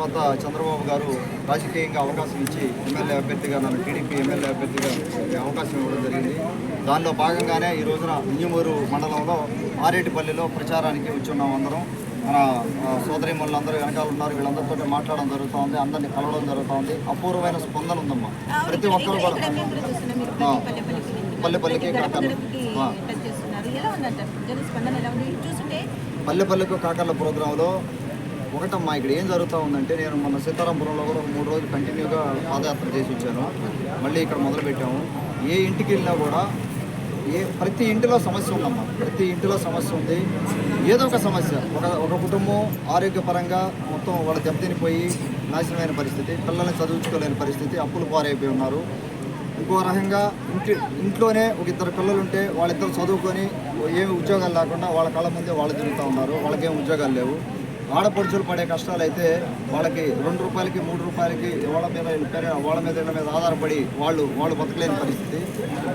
తర్వాత చంద్రబాబు గారు రాజకీయంగా అవకాశం ఇచ్చి ఎమ్మెల్యే అభ్యర్థిగా నన్ను టీడీపీ ఎమ్మెల్యే అభ్యర్థిగా అవకాశం ఇవ్వడం జరిగింది. దానిలో భాగంగానే ఈ రోజున ఇంజమూరు మండలంలో ఆరేటిపల్లిలో ప్రచారానికి వచ్చున్నాం అందరం. మన సోదరి అందరూ వెనకాల ఉన్నారు. వీళ్ళందరితో మాట్లాడడం జరుగుతూ ఉంది అందరినీ కలవడం జరుగుతూ ఉంది అపూర్వమైన స్పందన ఉందమ్మా. ప్రతి ఒక్కరు కూడా ఆ, పల్లె పల్లెకి ఇక్కడ ఆ. పల్లె పల్లెకు కాకర్ల ప్రోగ్రాంలో ఒకటమ్మా ఇక్కడ ఏం జరుగుతూ ఉందంటే నేను మన సీతారాంపురంలో కూడా ఒక మూడు రోజులు కంటిన్యూగా పాదయాత్ర చేసి వచ్చాను. మళ్ళీ ఇక్కడ మొదలుపెట్టాము ఏ ఇంటికి వెళ్ళినా కూడా ఏ ప్రతి ఇంటిలో సమస్య ఉందమ్మా. ప్రతి ఇంటిలో సమస్య ఉంది. ఏదో ఒక సమస్య. ఒక ఒక కుటుంబం ఆరోగ్యపరంగా మొత్తం వాళ్ళ దెబ్బతినిపోయి నాశనమైన పరిస్థితి పిల్లల్ని చదువుకోలేని పరిస్థితి అప్పులు పారైపోయి ఉన్నారు. ఇంకో రకంగా ఇంటి ఇంట్లోనే ఒక ఇద్దరు పిల్లలు ఉంటే వాళ్ళిద్దరు చదువుకొని ఏమి ఉద్యోగాలు లేకుండా వాళ్ళ కళ్ళ ముందే వాళ్ళు తిరుగుతూ ఉన్నారు. వాళ్ళకేం ఉద్యోగాలు లేవు. ఆడపడుచులు పడే కష్టాలు అయితే వాళ్ళకి రెండు రూపాయలకి మూడు రూపాయలకి వాళ్ళ మీద వాళ్ళ మీద ఇళ్ళ మీద ఆధారపడి వాళ్ళు వాళ్ళు బతకలేని పరిస్థితి.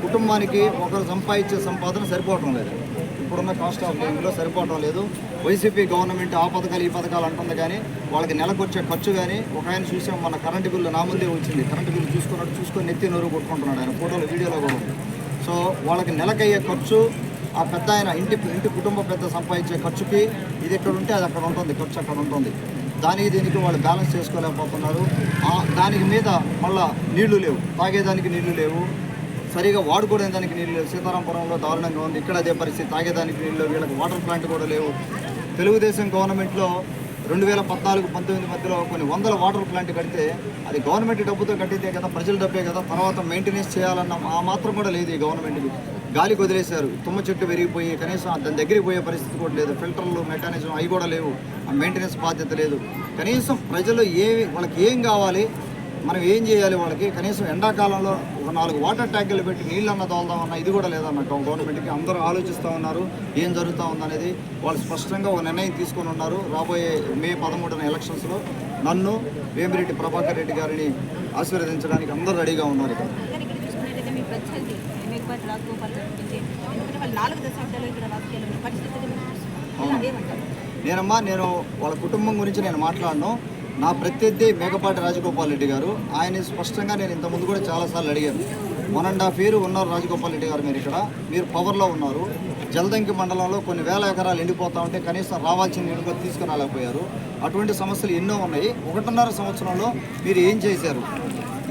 కుటుంబానికి ఒకరు సంపాదించే సంపాదన సరిపోవటం లేదు. ఇప్పుడున్న కాస్ట్ ఆఫ్ లివింగ్లో సరిపోవటం లేదు. వైసీపీ గవర్నమెంట్ ఆ పథకాలు ఈ పథకాలు అంటుంది కానీ వాళ్ళకి నెలకు వచ్చే ఖర్చు కానీ ఒక ఆయన చూసాం మన కరెంటు బిల్లు నా ముందే వచ్చింది. కరెంటు బిల్లు చూసుకున్నట్టు చూసుకొని నెత్తి నోరు కొట్టుకుంటున్నాడు ఆయన. ఫోటోలు వీడియోలో కూడా ఉంది. సో వాళ్ళకి నెలకయ్యే ఖర్చు ఆ పెద్ద ఆయన ఇంటి ఇంటి కుటుంబ పెద్ద సంపాదించే ఖర్చుకి ఇది ఎక్కడ ఉంటే అది అక్కడ ఉంటుంది ఖర్చు అక్కడ ఉంటుంది. దానికి దీనికి వాళ్ళు బ్యాలెన్స్ చేసుకోలేకపోతున్నారు. దానికి మీద మళ్ళా నీళ్ళు లేవు. తాగేదానికి నీళ్ళు లేవు. సరిగా వాడుకోవడానికి దానికి నీళ్ళు లేవు. సీతారాంపురంలో దారుణంగా ఉంది. ఇక్కడ అదే పరిస్థితి. తాగేదానికి నీళ్ళు లేవు. వీళ్ళకి వాటర్ ప్లాంట్ కూడా లేవు. తెలుగుదేశం గవర్నమెంట్లో రెండు వేల పద్నాలుగు పంతొమ్మిది మధ్యలో కొన్ని వందల వాటర్ ప్లాంట్ కడితే అది గవర్నమెంట్ డబ్బుతో కట్టితే కదా ప్రజల డబ్బే కదా. తర్వాత మెయింటెనెన్స్ చేయాలన్న ఆ మాత్రం కూడా లేదు ఈ గవర్నమెంట్కి. గాలికి వదిలేశారు తుమ్మ చెట్టు పెరిగిపోయి కనీసం దాని దగ్గరికి పోయే పరిస్థితి కూడా లేదు. ఫిల్టర్లు మెకానిజం అవి కూడా లేవు. ఆ మెయింటెనెన్స్ బాధ్యత లేదు. కనీసం ప్రజలు ఏమి వాళ్ళకి ఏం కావాలి? మనం ఏం చేయాలి వాళ్ళకి? కనీసం ఎండాకాలంలో ఒక నాలుగు వాటర్ ట్యాంకులు పెట్టి నీళ్ళన్న తోలుదామన్న ఇది కూడా లేదన్నట్టు గవర్నమెంట్కి అందరూ ఆలోచిస్తూ ఉన్నారు. ఏం జరుగుతూ ఉందనేది వాళ్ళు స్పష్టంగా ఒక నిర్ణయం తీసుకొని ఉన్నారు. రాబోయే మే పదమూడున ఎలక్షన్స్లో నన్ను వేమిరెడ్డి ప్రభాకర్ రెడ్డి గారిని ఆశీర్వదించడానికి అందరూ రెడీగా ఉన్నారు ఇక్కడ రాజగోపాల్ ఎందుకంటే వాళ్ళు నాలుగు దశాబ్దాలు ఇక్కడ రాజకీయాలు నేనమ్మా నేను వాళ్ళ కుటుంబం గురించి నేను మాట్లాడను. నా ప్రత్యర్థి మేకపాటి రాజగోపాల్ రెడ్డి గారు. ఆయన స్పష్టంగా నేను ఇంతకుముందు కూడా చాలాసార్లు అడిగాను. వన్ అండ్ హాఫ్ ఇయర్ ఉన్నారు రాజగోపాల్ రెడ్డి గారు మీరు ఇక్కడ. మీరు పవర్లో ఉన్నారు. జలదంకి మండలంలో కొన్ని వేల ఎకరాలు ఎండిపోతా ఉంటే కనీసం రావాల్సిన నీళ్ళు కూడా తీసుకురాలేకపోయారు. అటువంటి సమస్యలు ఎన్నో ఉన్నాయి. ఒకటిన్నర సంవత్సరంలో మీరు ఏం చేశారు?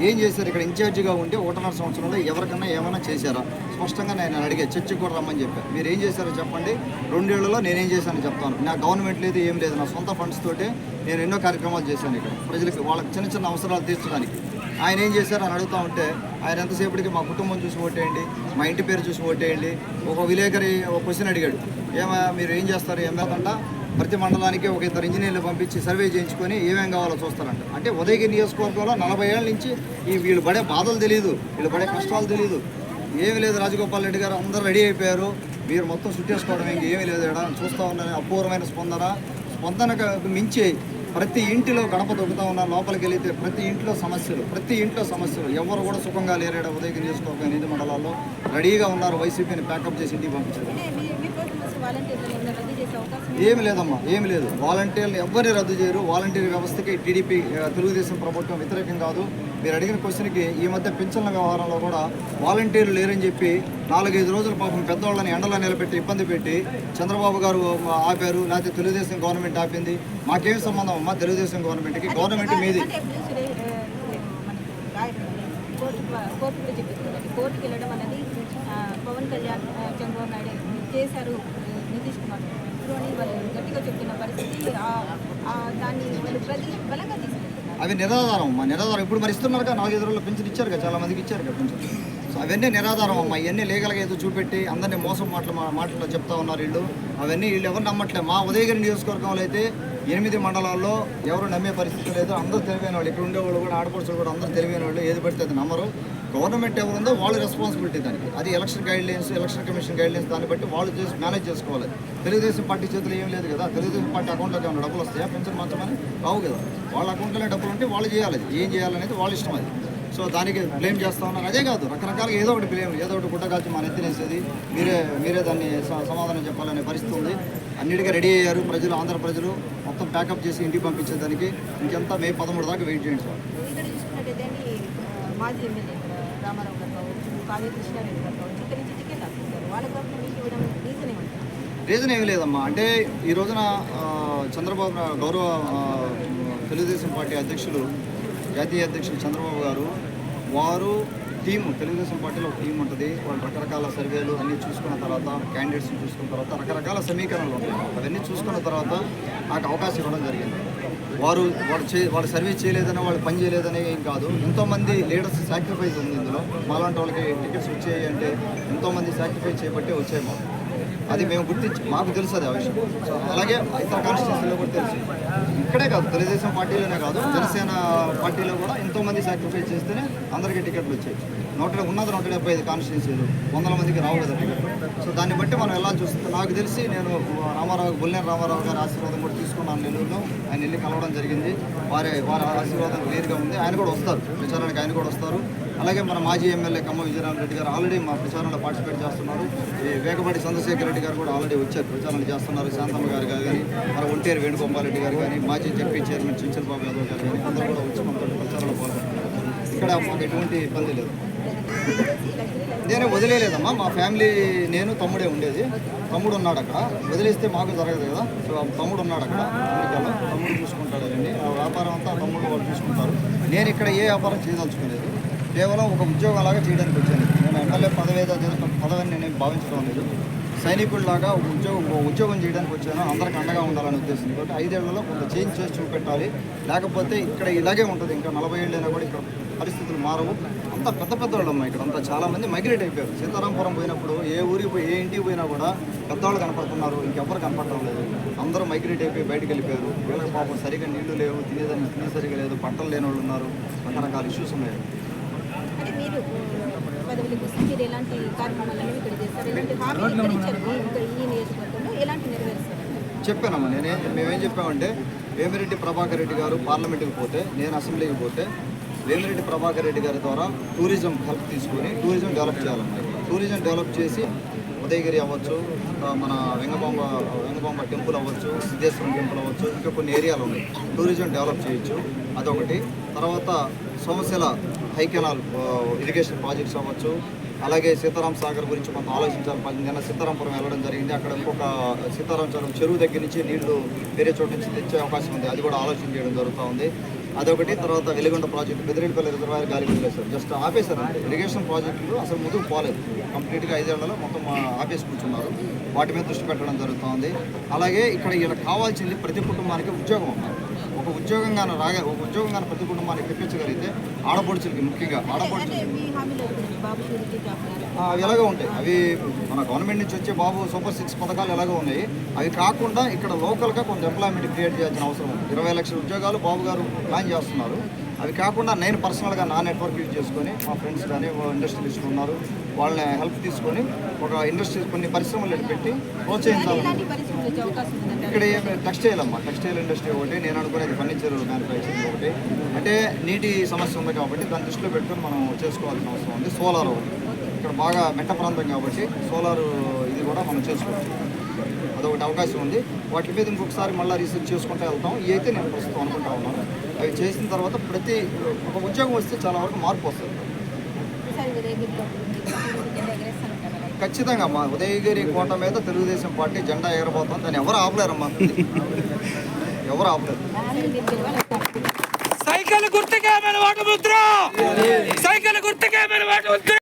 ఏం చేశారు? ఇక్కడ ఇన్ఛార్జిగా ఉండి ఒకటిన్నర సంవత్సరంలో ఎవరికన్నా ఏమైనా చేశారా? స్పష్టంగా నేను అడిగే చర్చకు కూడా రమ్మని చెప్పాను మీరు ఏం చేశారో చెప్పండి. రెండేళ్ళలో నేనేం చేశానని చెప్తాను. నా గవర్నమెంట్ లేదు ఏం లేదు. నా సొంత ఫండ్స్ తోటే నేను ఎన్నో కార్యక్రమాలు చేశాను ఇక్కడ. ప్రజలకి వాళ్ళకి చిన్న చిన్న అవసరాలు తీర్చడానికి. ఆయన ఏం చేశారు అని అడుగుతా ఉంటే ఆయన ఎంతసేపటికి మా కుటుంబం చూసి ఓటేయండి మా ఇంటి పేరు చూసి ఓటేయండి. ఒక విలేకరి ఒక క్వశ్చన్ అడిగాడు. ఏమా మీరు ఏం చేస్తారు? ఏం కాకుండా ప్రతి మండలానికి ఒక ఇద్దరు ఇంజనీర్లు పంపించి సర్వే చేయించుకొని ఏమేం కావాలో చూస్తారంట అంటే ఉదయగిరి నియోజకవర్గంలో నలభై ఏళ్ళ నుంచి ఈ వీళ్ళు పడే బాధలు తెలియదు వీళ్ళు పడే కష్టాలు తెలియదు ఏమీ లేదు రాజగోపాల్ రెడ్డి గారు అందరూ రెడీ అయిపోయారు మీరు మొత్తం చుట్టేసుకోవడం ఇంక ఏమీ లేదు ఇక్కడ చూస్తూ ఉన్నాను అపూర్వమైన స్పందన స్పందనకు మించి ప్రతి ఇంటిలో గడప దొక్కుతా ఉన్నారు లోపలికి వెళితే ప్రతి ఇంట్లో సమస్యలు ప్రతి ఇంట్లో సమస్యలు ఎవరు కూడా సుఖంగా లేరాడు ఉదయగిరి నియోజకవర్గం ఎనిమిది మండలాల్లో రెడీగా ఉన్నారు వైసీపీని ప్యాకప్ చేసి ఇంటికి పంపించారు ఏమి లేదమ్మా ఏమి లేదు. వాలంటీర్లు ఎవరిని రద్దు చేయరు. వాలంటీర్ వ్యవస్థకి టీడీపీ తెలుగుదేశం ప్రభుత్వం వ్యతిరేకం కాదు. మీరు అడిగిన క్వశ్చన్కి ఈ మధ్య పింఛన్ల వ్యవహారంలో కూడా వాలంటీర్లు లేరని చెప్పి నాలుగైదు రోజులు పాపం పెద్దవాళ్ళని ఎండలో నిలబెట్టి ఇబ్బంది పెట్టి చంద్రబాబు గారు ఆపారు. లేకపోతే తెలుగుదేశం గవర్నమెంట్ ఆపింది. మాకేం సంబంధం అమ్మా తెలుగుదేశం గవర్నమెంట్కి? గవర్నమెంట్ మీది. కోర్టుకి వెళ్ళడం అనేది పవన్ కళ్యాణ్ చంద్రబాబు నాయుడు చేశారు నితీష్ కుమార్ వాళ్ళు గట్టిగా చెప్తున్న పరిస్థితి దాన్ని వాళ్ళు ప్రజలు బలంగా తీసుకుంటున్నారు అవి నిరాధారం అమ్మా నిరాధారం. ఇప్పుడు మరి ఇస్తున్నారు కదా నాలుగైదు రోజుల్లో పింఛన్ ఇచ్చారు కదా చాలా మందికి ఇచ్చారు కదా పింఛన్ సో అవన్నీ నిరాధారం అమ్మా. ఇవన్నీ లీగల్గా ఏదో చూపెట్టి అందరినీ మోసం మాటలు మా- మాటలు చెప్తా ఉన్నారు వీళ్ళు. అవన్నీ వీళ్ళు ఎవరు నమ్మట్లేదు మా ఉదయగిరి నియోజకవర్గంలో అయితే ఎనిమిది మండలాల్లో ఎవరు నమ్మే పరిస్థితి లేదు. అందరూ తెలివైన వాళ్ళు. ఇక్కడ ఉండేవాళ్ళు కూడా ఆడపడుచులు కూడా అందరూ తెలివైన వాళ్ళు. ఏది పడితే అది నమ్మరు. గవర్నమెంట్ ఎవరుందో వాళ్ళ రెస్పాన్సిబిలిటీ దానికి. అది election guidelines election commission guidelines దాన్ని బట్టి వాళ్ళు చేసి మేనేజ్ చేసుకోవాలి. తెలుగుదేశం పార్టీ చేతులు ఏం లేదు కదా. తెలుగుదేశం పార్టీ అకౌంట్లోకి ఏమైనా డబ్బులు వస్తాయా? పెన్షన్ మాత్రమని? రావు కదా. వాళ్ళ అకౌంట్లోనే డబ్బులు ఉంటే వాళ్ళు చేయాలి ఏం చేయాలనేది వాళ్ళ ఇష్టం అది. సో దానికి బ్లేమ్ చేస్తా ఉన్నారు. అదే కాదు రకరకాలుగా ఏదో ఒకటి బ్లేమ్ ఏదో ఒకటి గుట్టగాల్చి మన ఎత్తినేసేది మీరే మీరే దాన్ని సమాధానం చెప్పాలనే పరిస్థితి ఉంది. అన్నిటికీ రెడీ అయ్యారు ప్రజలు ఆంధ్ర ప్రజలు. మొత్తం ప్యాకప్ చేసి ఇంటికి పంపించేదానికి ఇంకెంత మే పదమూడు దాకా వెయిట్ చేయండి సార్. ఇక్కడ చూసుకున్నట్టయితే అండి, ఆ, మాజీ ఎమ్మెల్యే ఇక్కడ రామారావు గారు కావచ్చు కావ్య కృష్ణారెడ్డి గారు కావచ్చు ఇక్కడ నుంచి టికెట్ ఆశిస్తారు వాళ్ళ కాకుండా మీకు ఇవ్వడం రీజన్ ఏమంటారు? రీజన్ ఏమీ లేదమ్మా. అంటే ఈ రోజున చంద్రబాబు గౌరవ తెలుగుదేశం పార్టీ అధ్యక్షులు జాతీయ అధ్యక్షులు చంద్రబాబు గారు వారు టీము తెలుగుదేశం పార్టీలో ఒక టీం ఉంటుంది. వాళ్ళు రకరకాల సర్వేలు అన్నీ చూసుకున్న తర్వాత క్యాండిడేట్స్ని చూసుకున్న తర్వాత రకరకాల సమీకరణలు ఉంటాయి. అవన్నీ చూసుకున్న తర్వాత నాకు అవకాశం ఇవ్వడం జరిగింది. వారు వాడు చే వాళ్ళు సర్వే చేయలేదని వాళ్ళు పని చేయలేదని ఏం కాదు. ఎంతోమంది లీడర్స్ సాక్రిఫైస్ ఉంది ఇందులో. మాలాంటి వాళ్ళకి టికెట్స్ వచ్చాయి అంటే ఎంతోమంది సాక్రిఫైస్ చేయబట్టే వచ్చాయి మాకు. అది మేము గుర్తించి మాకు తెలుసు అది ఆ విషయం. సో అలాగే ఇతర కాన్స్టిట్యూన్సీలో కూడా తెలుసు. ఇక్కడే కాదు తెలుగుదేశం పార్టీలోనే కాదు జనసేన పార్టీలో కూడా ఎంతోమంది సాక్రిఫైస్ చేస్తేనే అందరికీ టికెట్లు వచ్చాయి. నూట ఉన్నది నూట డెబ్బై ఐదు కాన్స్టిట్యూన్సీలు. వందల మందికి రావు కదా టికెట్లు. సో దాన్ని బట్టి మనం ఎలా చూస్తాం? నాకు తెలిసి నేను రామారావు బుల్లేని రామారావు గారి ఆశీర్వాదం కూడా తీసుకున్నాను నెల్లూరులో. ఆయన వెళ్ళి కలవడం జరిగింది. వారి వారి ఆశీర్వాదం క్లియర్గా ఉంది. ఆయన కూడా వస్తారు. ప్రచారానికి ఆయన కూడా వస్తారు. అలాగే మన మాజీ ఎమ్మెల్యే కమ్మ విజయరామ రెడ్డి గారు ఆల్రెడీ మా ప్రచారంలో పార్టిసిపేట్ చేస్తున్నారు. ఈ వేగపాటి చంద్రశేఖర్ రెడ్డి గారు కూడా ఆల్రెడీ వచ్చారు. ప్రచారం చేస్తున్నారు. శాంతమ్మ గారు గారు కానీ మన ఒంటేరు వేణుగోపాల్ రెడ్డి గారు కానీ మాజీ జడ్పీ చైర్మన్ చించల్ బాబు యాదవ్ గారు కానీ అందరూ కూడా వచ్చి మనతో ప్రచారంలో పాల్గొంటున్నారు ఇక్కడ మాకు ఎటువంటి ఇబ్బంది లేదు. నేనే వదిలేదమ్మా మా ఫ్యామిలీ నేను తమ్ముడే ఉండేది. తమ్ముడు ఉన్నాడు అక్కడ. వదిలేస్తే మాకు జరగదు కదా. సో తమ్ముడు ఉన్నాడు అక్కడ. అమెరికాలో తమ్ముడు చూసుకుంటాడు అండి ఆ వ్యాపారం అంతా తమ్ముడు వాళ్ళు చూసుకుంటారు. నేను ఇక్కడ ఏ వ్యాపారం చేయదలుచుకోలేదు. కేవలం ఒక ఉద్యోగం లాగా చేయడానికి వచ్చాను. నేను ఎమ్మెల్యే పదవేదో పదవిని నేను భావించడం లేదు. సైనికుల్లాగా ఒక ఉద్యోగం ఉద్యోగం చేయడానికి వచ్చాను. అందరికి అండగా ఉండాలని ఉద్దేశం. కాబట్టి ఐదేళ్ళలో కొంత చేంజ్ చేసి చూపెట్టాలి. లేకపోతే ఇక్కడ ఇలాగే ఉంటుంది. ఇంకా నలభై ఏళ్ళైనా కూడా ఇక్కడ పరిస్థితులు మారవు. అంత పెద్ద పెద్ద వాళ్ళమ్మ ఇక్కడ. అంతా చాలా మంది మైగ్రేట్ అయిపోయారు. సీతారాంపురం పోయినప్పుడు ఏ ఊరికి పోయి ఏ ఇంటికి పోయినా కూడా పెద్దవాళ్ళు కనపడుతున్నారు. ఇంకెవ్వరు కనపడటం లేదు. అందరూ మైగ్రేట్ అయిపోయి బయటకు వెళ్ళిపోయారు. వీళ్ళకి పాపం సరిగా నీళ్ళు లేవు. తినేదానికి తినే సరిగా లేదు. పంటలు లేని వాళ్ళు ఉన్నారు. రకరకాల ఇష్యూస్ ఉన్నాయి. అంటే మీరు పదవుల కోసం మీరు ఎలాంటి కార్యక్రమాలను ఇక్కడ చేస్తారు? ఎలాంటి హామీలు ఇక్కడ ఇచ్చారు? ఇక్కడ ఈ నియోజకవర్గంలో ఎలాంటి నెరవేరుస్తారు? చెప్పానమ్మా నేనే మేమేం చెప్పామంటే వేమిరెడ్డి ప్రభాకర్ రెడ్డి గారు పార్లమెంట్కి పోతే నేను అసెంబ్లీకి పోతే వేమిరెడ్డి ప్రభాకర్ రెడ్డి గారి ద్వారా టూరిజం హెల్ప్ తీసుకొని టూరిజం డెవలప్ చేయాలన్నమాట టూరిజం డెవలప్ చేసి ఉదయగిరి అవ్వచ్చు మన వెంగబాంబ వెంగబాంబ టెంపుల్ అవ్వచ్చు సిద్ధేశ్వరం టెంపుల్ అవ్వచ్చు ఇంకా కొన్ని ఏరియాలు ఉన్నాయి. టూరిజం డెవలప్ చేయొచ్చు అదొకటి. తర్వాత Somasila high canal irrigation projects అవ్వచ్చు. అలాగే సీతారాం సాగర్ గురించి మనం ఆలోచించాలి. పది- నిన్న సీతారాంపురం వెళ్ళడం జరిగింది. అక్కడ ఇంకొక సీతారాం చెరువు దగ్గర నుంచి నీళ్ళు వేరే చోట నుంచి తెచ్చే అవకాశం ఉంది. అది కూడా ఆలోచన చేయడం జరుగుతూ ఉంది. అదొకటి. తర్వాత వెలిగొండ ప్రాజెక్టు బెదిరెడ్డిపల్లి రిజర్వాయర్ గాలి వదిలేశారు. జస్ట్ ఆపేశారు అంటే ఇరిగేషన్ ప్రాజెక్టులు అసలు ముందుకు పోలేదు. కంప్లీట్గా ఐదేళ్ళలో మొత్తం ఆపేసి కూర్చున్నారు. వాటి మీద దృష్టి పెట్టడం జరుగుతోంది అలాగే ఇక్కడ వీళ్ళకి కావాల్సింది ప్రతి కుటుంబానికి ఉద్యోగం అన్నారు ఒక ఉద్యోగంగా రాగా ఒక ఉద్యోగంగా ప్రతి కుటుంబానికి తెప్పించగలిగితే ఆడపడుచులకి ముఖ్యంగా ఆడపడుచులకి అంటే మీ హామీలో కూడా బాబు షూరిటీ జాబ్ గారు ఆ, అవి ఎలాగో ఉంటాయి. అవి మన గవర్నమెంట్ నుంచి వచ్చే బాబు సూపర్ సిక్స్ పథకాలు ఎలాగో ఉన్నాయి. అవి కాకుండా ఇక్కడ లోకల్గా కొంత ఎంప్లాయ్మెంట్ క్రియేట్ చేయాల్సిన అవసరం ఉంది. ఇరవై లక్షల ఉద్యోగాలు బాబు గారు ప్లాన్ చేస్తున్నారు. అవి కాకుండా నేను పర్సనల్గా నా నెట్వర్క్ యూజ్ చేసుకొని మా ఫ్రెండ్స్ కానీ ఇండస్ట్రియలిస్టులు ఉన్నారు వాళ్ళని హెల్ప్ తీసుకొని ఒక ఇండస్ట్రీ కొన్ని పరిశ్రమలు పెట్టి ప్రోత్సహించాలి ఇక్కడ టెక్స్టైల్ అమ్మా టెక్స్టైల్ ఇండస్ట్రీ ఒకటి నేను అనుకునేది ఫర్నిచర్ మ్యానుఫ్యాక్చరింగ్ ఒకటి. అంటే నీటి సమస్య ఉంది కాబట్టి దాన్ని దృష్టిలో పెట్టుకొని మనం చేసుకోవాల్సిన అవసరం ఉంది. సోలార్ ఒకటి. ఇక్కడ బాగా మెట్ట ప్రాంతం కాబట్టి సోలార్ ఇది కూడా మనం చేసుకోవచ్చు. అదొకటి అవకాశం ఉంది. వాటి మీద ఇంకొకసారి మళ్ళీ రీసెర్చ్ చేసుకుంటూ వెళ్తాం. ఇవైతే నేను ప్రస్తుతం అనుకుంటా ఉన్నాను. అవి చేసిన తర్వాత ప్రతి ఒక ఉద్యోగం వస్తే చాలా వరకు మార్పు వస్తుంది. ఖచ్చితంగా మా ఉదయగిరి కోట మీద తెలుగుదేశం పార్టీ జెండా ఎగరబోతాం దాన్ని ఎవరు ఆపలేరమ్మా ఎవరు ఆపలేరు. సైకిల్ గుర్తుకే మన ముద్ర సైకిల్ గుర్తుకే మన ముద్ర